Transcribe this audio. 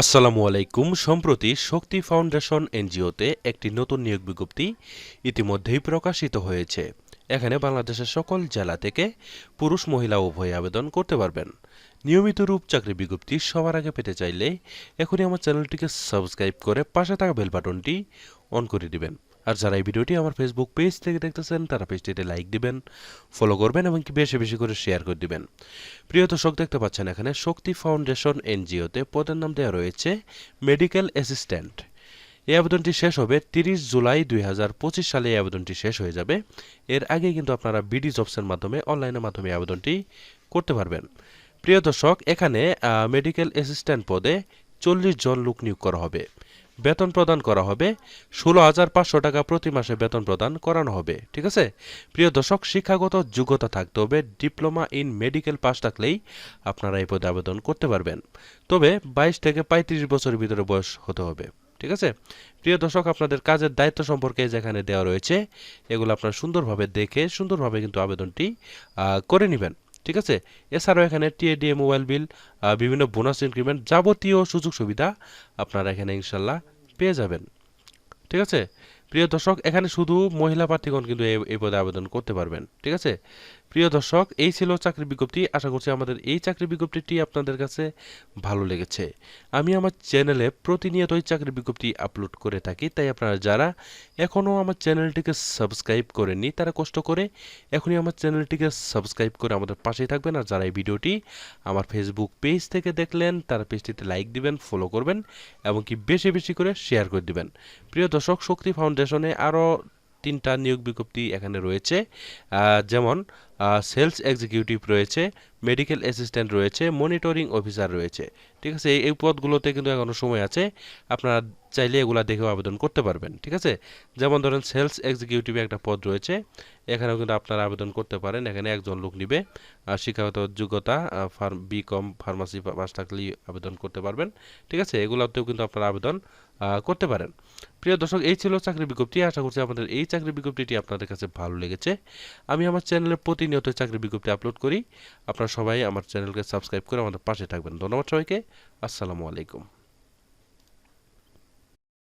আসসালামু আলাইকুম। সম্প্রতি শক্তি ফাউন্ডেশন এনজিওতে একটি নতুন নিয়োগ বিজ্ঞপ্তি ইতিমধ্যেই প্রকাশিত হয়েছে। এখানে বাংলাদেশের সকল জেলা থেকে পুরুষ, মহিলা উভয় আবেদন করতে পারবেন। নিয়মিত রূপ চাকরি বিজ্ঞপ্তি সবার আগে পেতে চাইলে এখনই আমার চ্যানেলটিকে সাবস্ক্রাইব করে পাশে থাকা বেল বাটনটি অন করে দিবেন। আর যারা এই ভিডিওটি আমার ফেসবুক পেজ থেকে দেখতেছেন, তারা পেজটিতে লাইক দিবেন ফলো করবেন এবং বেশি বেশি করে শেয়ার করে দিবেন। প্রিয় দর্শক, দেখতে পাচ্ছেন এখানে শক্তি ফাউন্ডেশন এনজিওতে পদের নাম দেওয়া রয়েছে মেডিকেল অ্যাসিস্ট্যান্ট এই আবেদনটি শেষ হবে তিরিশ জুলাই দুই হাজার পঁচিশ সালে এই আবেদনটি শেষ হয়ে যাবে। এর আগে কিন্তু আপনারা বিডি জবসের মাধ্যমে অনলাইনের মাধ্যমে আবেদনটি করতে পারবেন। প্রিয় দর্শক, এখানে মেডিকেল অ্যাসিস্ট্যান্ট পদে চল্লিশ জন লোক নিয়োগ করা হবে। বেতন প্রদান করা হবে। ষোলো হাজার পাঁচশো টাকা প্রতি মাসে বেতন প্রদান করানো হবে। ঠিক আছে? প্রিয় দর্শক, শিক্ষাগত যোগ্যতা থাকতে হবে। ডিপ্লোমা ইন মেডিকেল পাস থাকলেই আপনারা এই পদে আবেদন করতে পারবেন। তবে বাইশ থেকে পঁয়ত্রিশ বছরের ভিতরে বয়স হতে হবে। ঠিক আছে? প্রিয় দর্শক, আপনাদের কাজের দায়িত্ব সম্পর্কে যেখানে দেওয়া রয়েছে, এগুলো আপনারা সুন্দরভাবে দেখে, সুন্দরভাবে কিন্তু আবেদনটি করে নেবেন। ঠিক আছে? এছাড়াও এখানে টিএডিএ মোবাইল বিল বিভিন্ন বোনাস ইনক্রিমেন্ট যাবতীয় সুযোগ সুবিধা আপনারা এখানে ইনশাল্লাহ পেয়ে যাবেন। ঠিক আছে? প্রিয় দর্শক, এখানে শুধু মহিলা প্রার্থীগণ কিন্তু এই- পদে আবেদন করতে পারবেন। ঠিক আছে? প্রিয় দর্শক, এই ছিল চাকরি বিজ্ঞপ্তি। আশা করছি আমাদের এই চাকরি বিজ্ঞপ্তিটি আপনাদের কাছে ভালো লেগেছে। আমি আমার চ্যানেলে প্রতিনিয়তই চাকরি বিজ্ঞপ্তি আপলোড করে থাকি, তাই আপনারা যারা এখনও আমার চ্যানেলটিকে সাবস্ক্রাইব করেননি, তারা কষ্ট করে এখনই আমার চ্যানেলটিকে সাবস্ক্রাইব করে আমাদের পাশেই থাকবেন। আর যারা এই ভিডিওটি আমার ফেসবুক পেজ থেকে দেখলেন, তারা পেজটিতে লাইক দিবেন ফলো করবেন এবং কি বেশি বেশি করে শেয়ার করে দিবেন। প্রিয় দর্শক, শক্তি ফাউন্ডেশনে আরও তিনটা নিয়োগ বিজ্ঞপ্তি এখানে রয়েছে। যেমন সেলস এক্সিকিউটিভ রয়েছে মেডিকেল অ্যাসিস্ট্যান্ট রয়েছে মনিটরিং অফিসার রয়েছে। ঠিক আছে? এই- পদগুলোতে কিন্তু এখনও সময় আছে। আপনারা চাইলে এগুলা দেখেও আবেদন করতে পারবেন। ঠিক আছে? যেমন ধরেন সেলস এক্সিকিউটিভ একটা পদ রয়েছে। এখানেও কিন্তু আপনারা আবেদন করতে পারেন। এখানে একজন লোক নিবে। আর শিক্ষাগত যোগ্যতা pharm B com pharmacy pass থাকলেই আবেদন করতে পারবেন। ঠিক আছে? এগুলোতেও কিন্তু আপনারা আবেদন করতে পারেন। প্রিয় দর্শক, এই ছিল চাকরি বিজ্ঞপ্তি। আশা করছি আমাদের এই চাকরি বিজ্ঞপ্তিটি আপনাদের কাছে ভালো লেগেছে। আমি আমার চ্যানেলে প্রতিনিয়ত চাকরি বিজ্ঞপ্তি আপলোড করি। আপনারা সবাই আমার চ্যানেলকে সাবস্ক্রাইব করে আমাদের পাশে থাকবেন। ধন্যবাদ সবাইকে। আসসালামু আলাইকুম।